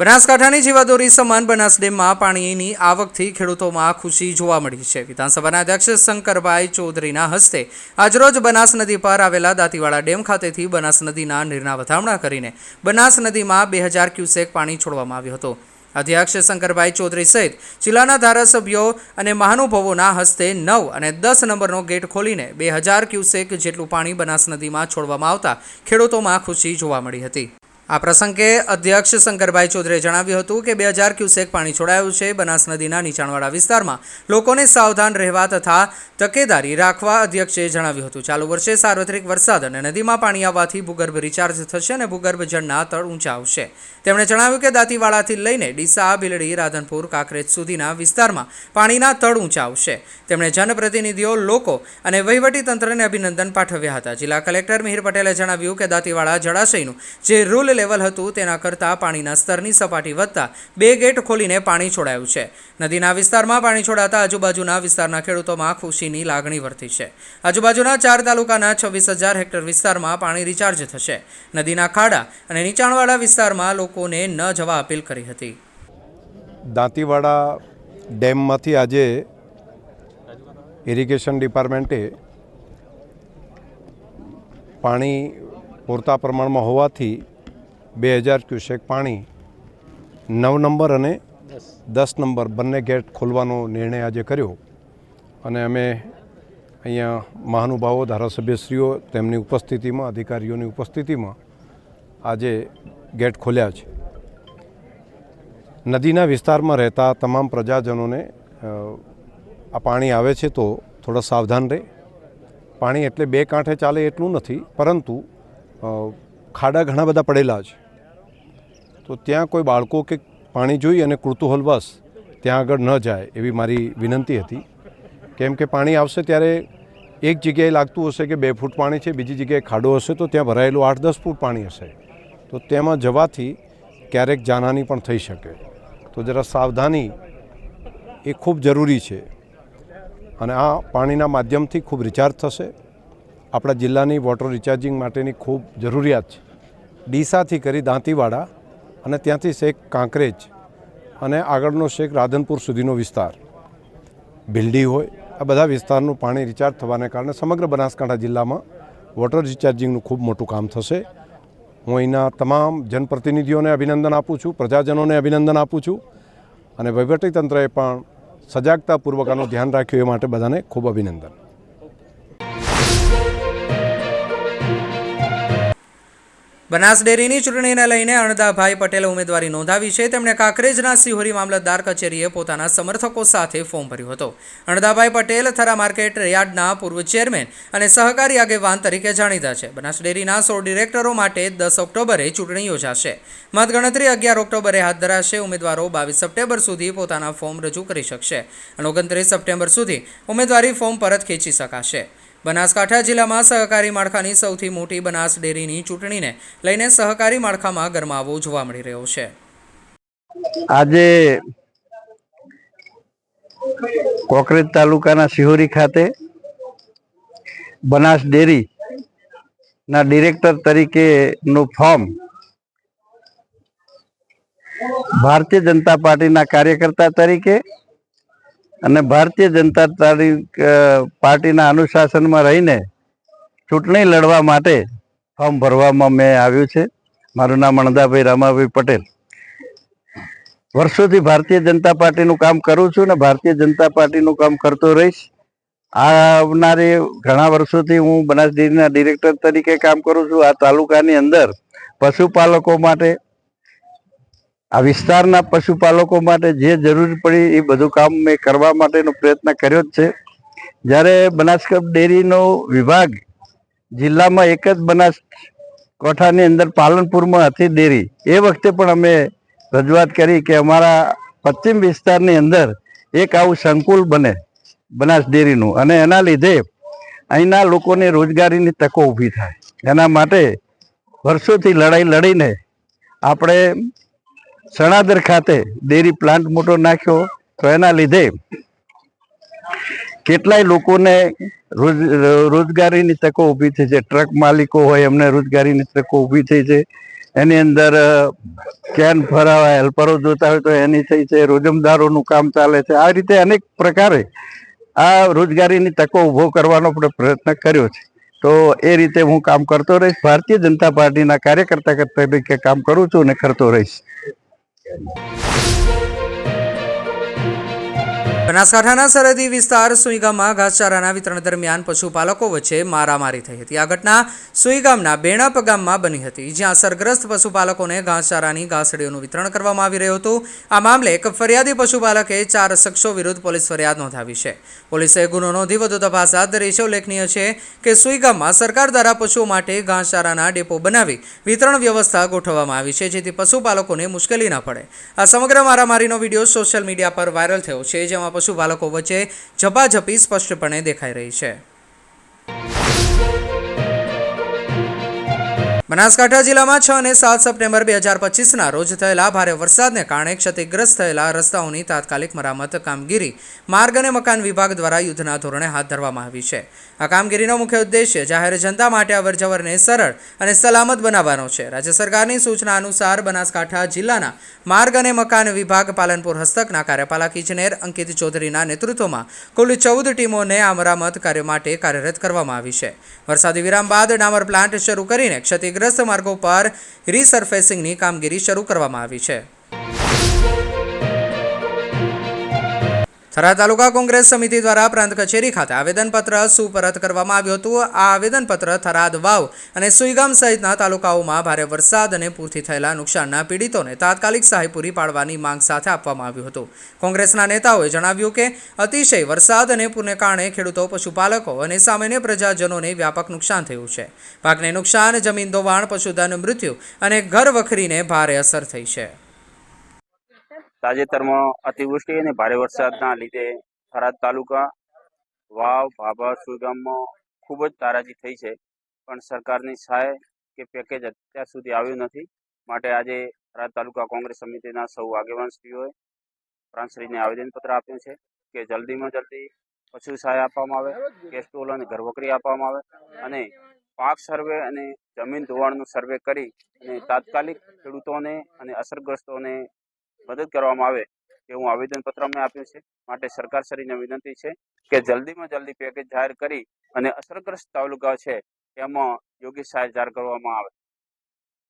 બનાસકાંઠાની જીવાદોરી સમાન બનાસ ડેમમાં પાણીની આવકથી ખેડૂતોમાં ખુશી જોવા મળી છે. વિધાનસભાના અધ્યક્ષ શંકરભાઈ ચૌધરીના હસ્તે આજરોજ બનાસ નદી પર આવેલા દાંતીવાડા ડેમ ખાતેથી બનાસ નદીના નીરના વધામણા કરીને બનાસ નદીમાં બે હજાર ક્યુસેક પાણી છોડવામાં આવ્યું હતું. અધ્યક્ષ શંકરભાઈ ચૌધરી સહિત જિલ્લાના ધારાસભ્યો અને મહાનુભાવોના હસ્તે નવ અને દસ નંબરનો ગેટ ખોલીને બે હજાર ક્યુસેક જેટલું પાણી બનાસ નદીમાં છોડવામાં આવતા ખેડૂતોમાં ખુશી જોવા મળી હતી. આ પ્રસંગે અધ્યક્ષ શંકરભાઈ ચૌધરીએ જણાવ્યું હતું કે બે હજાર ક્યુસેક પાણી છોડાયું છે. બનાસ નદીના નીચાણવાળા વિસ્તારમાં લોકોને સાવધાન રહેવા તથા તકેદારી રાખવા અધ્યક્ષે જણાવ્યું હતું. ચાલુ વર્ષે સાર્વત્રિક વરસાદ અને નદીમાં પાણી આવવાથી ભૂગર્ભ રિચાર્જ થશે અને ભૂગર્ભ જળના તળ ઊંચા આવશે. તેમણે જણાવ્યું કે દાંતીવાડાથી લઈને ડીસા, બિલડી, રાધનપુર, કાંકરેજ સુધીના વિસ્તારમાં પાણીના તળ ઊંચા આવશે. તેમણે જનપ્રતિનિધિઓ, લોકો અને વહીવટી તંત્રને અભિનંદન પાઠવ્યા હતા. જિલ્લા કલેક્ટર મિહિર પટેલે જણાવ્યું કે દાંતીવાડા જળાશયનું જે રૂલ લેવલ હતું, તેના કરતાં પાણીના સ્તરની સપાટી વધતા બે ગેટ ખોલીને પાણી છોડાયું છે. નદીના વિસ્તારમાં પાણી છોડાતા આજુબાજુના વિસ્તારના ખેડૂતોમાં ખુશીની લાગણી વર્તી છે. આજુબાજુના ચાર તાલુકાના છવ્વીસ હજાર હેક્ટર વિસ્તારમાં પાણી રિચાર્જ થશે. નદીના ખાડા અને નીચાણવાળા વિસ્તારમાં લોકોને ન જવા અપીલ કરી હતી. દાંતીવાડા ડેમમાંથી આજે ઇરિગેશન ડિપાર્ટમેન્ટે પાણી પૂરતા પ્રમાણમાં હોવાથી બે હજાર ક્યુસેક પાણી નવ નંબર અને દસ. નંબર બંને ગેટ ખોલવાનો નિર્ણય આજે કર્યો. અને અમે અહીંયા મહાનુભાવો ધારાસભ્યશ્રીઓ તેમની ઉપસ્થિતિમાં અધિકારીઓની ઉપસ્થિતિમાં આજે ગેટ ખોલ્યા છે. નદીના વિસ્તારમાં રહેતા તમામ પ્રજાજનોને આ પાણી આવે છે તો થોડા સાવધાન રહે. પાણી એટલે બે કાંઠે ચાલે એટલું નથી પરંતુ ખાડા ઘણા બધા પડેલા છે. તો ત્યાં કોઈ બાળકો કે પાણી જોઈ અને કૃતુહલવશ ત્યાં આગળ ન જાય એવી મારી વિનંતી હતી. કેમ કે પાણી આવશે ત્યારે એક જગ્યાએ લાગતું હશે કે બે ફૂટ પાણી છે, બીજી જગ્યાએ ખાડો હશે, તો ત્યાં ભરાયેલું આઠ દસ ફૂટ પાણી હશે. તો તેમાં જવાથી ક્યારેક જાનહાની પણ થઈ શકે. તો જરા સાવધાની એ ખૂબ જરૂરી છે. અને આ પાણીના માધ્યમથી ખૂબ રિચાર્જ થશે. આપણા જિલ્લાની વોટર રિચાર્જિંગ માટેની ખૂબ જરૂરિયાત છે. ડીસાથી કરી દાંતીવાડા અને ત્યાંથી શેખ કાંકરેજ અને આગળનો શેખ રાધનપુર સુધીનો વિસ્તાર. ભીલડી હોય, આ બધા વિસ્તારનું પાણી રિચાર્જ થવાને કારણે સમગ્ર બનાસકાંઠા જિલ્લામાં વોટર રિચાર્જિંગનું ખૂબ મોટું કામ થશે. હું અહીંના તમામ જનપ્રતિનિધિઓને અભિનંદન આપું છું, પ્રજાજનોને અભિનંદન આપું છું અને વહીવટીતંત્રએ પણ સજાગતાપૂર્વક આનું ધ્યાન રાખ્યું એ માટે બધાને ખૂબ અભિનંદન. બનાસ ડેરીની ચૂંટણીને લઈને અણદાભાઈ પટેલે ઉમેદવારી નોંધાવી છે. તેમણે કાંકરેજના સિહોરી મામલતદાર કચેરીએ પોતાના સમર્થકો સાથે ફોર્મ ભર્યું હતું. અણદાભાઈ પટેલ થરા માર્કેટ યાર્ડના પૂર્વ ચેરમેન અને સહકારી આગેવાન તરીકે જાણીતા છે. બનાસ ડેરીના સોળ ડિરેક્ટરો માટે દસ ઓક્ટોબરે ચૂંટણી યોજાશે. મતગણતરી અગિયાર ઓક્ટોબરે હાથ ધરાશે. ઉમેદવારો બાવીસ સપ્ટેમ્બર સુધી પોતાના ફોર્મ રજૂ કરી શકશે અને ઓગણત્રીસ સપ્ટેમ્બર સુધી ઉમેદવારી ફોર્મ પરત ખેંચી શકાશે. બનાસકાંઠા જિલ્લામાં સહકારી માળખાની સૌથી મોટી બનાસ ડેરીની ચૂંટણીને લઈને સહકારી માળખામાં ગરમાવો જોવા મળી રહ્યો છે. આજે કોકરેજ તાલુકાના સિહોરી ખાતે બનાસ ડેરી ના ડિરેક્ટર તરીકે નું ફોર્મ ભારતીય જનતા પાર્ટીના કાર્યકર્તા તરીકે અને ભારતીય જનતા પાર્ટીના અનુશાસનમાં રહીને ચૂંટણી લડવા માટે ફોર્મ ભરવામાં મેં આવ્યું છે. મારું નામ અણદાભાઈ રામાભાઈ પટેલ. વર્ષોથી ભારતીય જનતા પાર્ટીનું કામ કરું છું ને ભારતીય જનતા પાર્ટીનું કામ કરતો રહીશ. આવનારી ઘણા વર્ષોથી હું બનાસ ડેરીના ડિરેક્ટર તરીકે કામ કરું છું. આ તાલુકાની અંદર પશુપાલકો માટે આ વિસ્તારના પશુપાલકો માટે જે જરૂર પડી એ બધું કામ મેં કરવા માટેનો પ્રયત્ન કર્યો જ છે. જ્યારે બનાસકાંઠા ડેરીનો વિભાગ જિલ્લામાં એક જ બનાસ કોઠાની અંદર પાલનપુરમાં હતી ડેરી, એ વખતે પણ અમે રજૂઆત કરી કે અમારા પશ્ચિમ વિસ્તારની અંદર એક આવું સંકુલ બને બનાસ ડેરીનું અને એના લીધે અહીંના લોકોને રોજગારીની તકો ઊભી થાય. એના માટે વર્ષોથી લડાઈ લડીને આપણે સણાદર ખાતે ડેરી પ્લાન્ટ મોટો નાખ્યો તો એના લીધે કેટલાય લોકોને રોજગારીની તકો ઊભી થઈ છે. ટ્રક માલિકો હોય એમને રોજગારીની તકો ઊભી થઈ છે. એની અંદર કેન ફરાવા હેલ્પરો જોતા હોય તો એની થઈ છે. રોજમદારોનું કામ ચાલે છે. આ રીતે અનેક પ્રકારે આ રોજગારીની તકો ઊભો કરવાનો આપણે પ્રયત્ન કર્યો છે. તો એ રીતે હું કામ કરતો રહીશ. ભારતીય જનતા પાર્ટીના કાર્યકર્તા તરીકે કામ કરું છું અને કરતો રહીશ. ります。બનાસકાંઠાના સરહદી વિસ્તાર સુઈગામમાં ઘાસચારાના વિતરણ દરમિયાન પશુપાલકો વચ્ચે મારામારી થઈ હતી. આ ઘટના સુઈગામના બેણાપ ગામમાં બની હતી, જ્યાં અસરગ્રસ્ત પશુપાલકોને ઘાસચારાની ઘાસડીઓનું વિતરણ કરવામાં આવી રહ્યું હતું. આ મામલે એક ફરિયાદી પશુપાલકે ચાર શખ્સો વિરુદ્ધ પોલીસ ફરિયાદ નોંધાવી છે. પોલીસે ગુનો નોંધી વધુ તપાસ હાથ ધરી છે. ઉલ્લેખનીય છે કે સુઈગામમાં સરકાર દ્વારા પશુઓ માટે ઘાસચારાના ડેપો બનાવી વિતરણ વ્યવસ્થા ગોઠવવામાં આવી છે, જેથી પશુપાલકોને મુશ્કેલી ન પડે. આ સમગ્ર મારામારીનો વીડિયો સોશિયલ મીડિયા પર વાયરલ થયો છે, જેમાં પશુપાલકો વચ્ચે ઝપાઝપી સ્પષ્ટપણે દેખાઈ રહી છે. બનાસકાંઠા જિલ્લામાં છ અને સાત સપ્ટેમ્બર બે હજાર પચીસના રોજ થયેલા ભારે વરસાદને કારણે ક્ષતિગ્રસ્ત થયેલા રસ્તાઓની તાત્કાલિક મરામત કામગીરી માર્ગ અને મકાન વિભાગ દ્વારા યુદ્ધના ધોરણે હાથ ધરવામાં આવી છે. આ કામગીરીનો મુખ્ય ઉદ્દેશ્ય જાહેર જનતા માટે અવરજવરને સરળ અને સલામત બનાવવાનો છે. રાજ્ય સરકારની સૂચના અનુસાર બનાસકાંઠા જિલ્લાના માર્ગ અને મકાન વિભાગ પાલનપુર હસ્તકના કાર્યપાલક ઇજનેર અંકિત ચૌધરીના નેતૃત્વમાં કુલ ચૌદ ટીમોને આ મરામત કાર્ય માટે કાર્યરત કરવામાં આવી છે. વરસાદી વિરામ બાદ ડામર પ્લાન્ટ શરૂ કરીને ક્ષતિગ્રસ્ત માર્ગો પર રીસર્ફેસિંગની કામગીરી શરૂ કરવામાં આવી છે. થરા તાલુકા કોંગ્રેસ સમિતિ દ્વારા પ્રાંત કચેરી ખાતે આવેદનપત્ર સુપરત કરવામાં આવ્યું હતું. આ આવેદનપત્ર થરાદ વાવ અને સુઈગામ સહિતના તાલુકાઓમાં ભારે વરસાદ અને પૂરથી થયેલા નુકસાનના પીડિતોને તાત્કાલિક સહાય પૂરી પાડવાની માંગ સાથે આપવામાં આવ્યું હતું. કોંગ્રેસના નેતાઓએ જણાવ્યું કે, અતિશય વરસાદ અને પૂરને કારણે ખેડૂતો, પશુપાલકો અને સામાન્ય પ્રજાજનોને વ્યાપક નુકસાન થયું છે. પાકને નુકસાન, જમીન ધોવાણ પશુધન મૃત્યુ અને ઘર વખરીને ભારે અસર થઈ છે. તાજેતરમાં અતિવૃષ્ટિ અને ભારે વરસાદના લીધે થરાદ તાલુકા વાવ, ભાભા સુગામમાં ખૂબ જ તારાજી થઈ છે. પણ સરકારની સહાય કે પેકેજ અત્યાર સુધી આવ્યું નથી. માટે આજે થરાદ તાલુકા કોંગ્રેસ સમિતિના સૌ આગેવાનશ્રીઓએ પ્રાંતશ્રીને આવેદનપત્ર આપ્યું છે કે જલ્દીમાં જલ્દી પશુ સહાય આપવામાં આવે કેસ્ટોલ અને ઘરવકરી આપવામાં આવે અને પાક સર્વે અને જમીન ધોવાણનું સર્વે કરી અને તાત્કાલિક ખેડૂતોને અને અસરગ્રસ્તોને મદદ કરવામાં આવે એવું આવેદનપત્ર અમે આપ્યું છે. માટે સરકાર શ્રીને વિનંતી છે કે જલ્દીમાં જલ્દી પેકેજ જાહેર કરી અને અસરગ્રસ્ત તાલુકા છે એમાં યોગ્ય સહાય જાહેર કરવામાં આવે.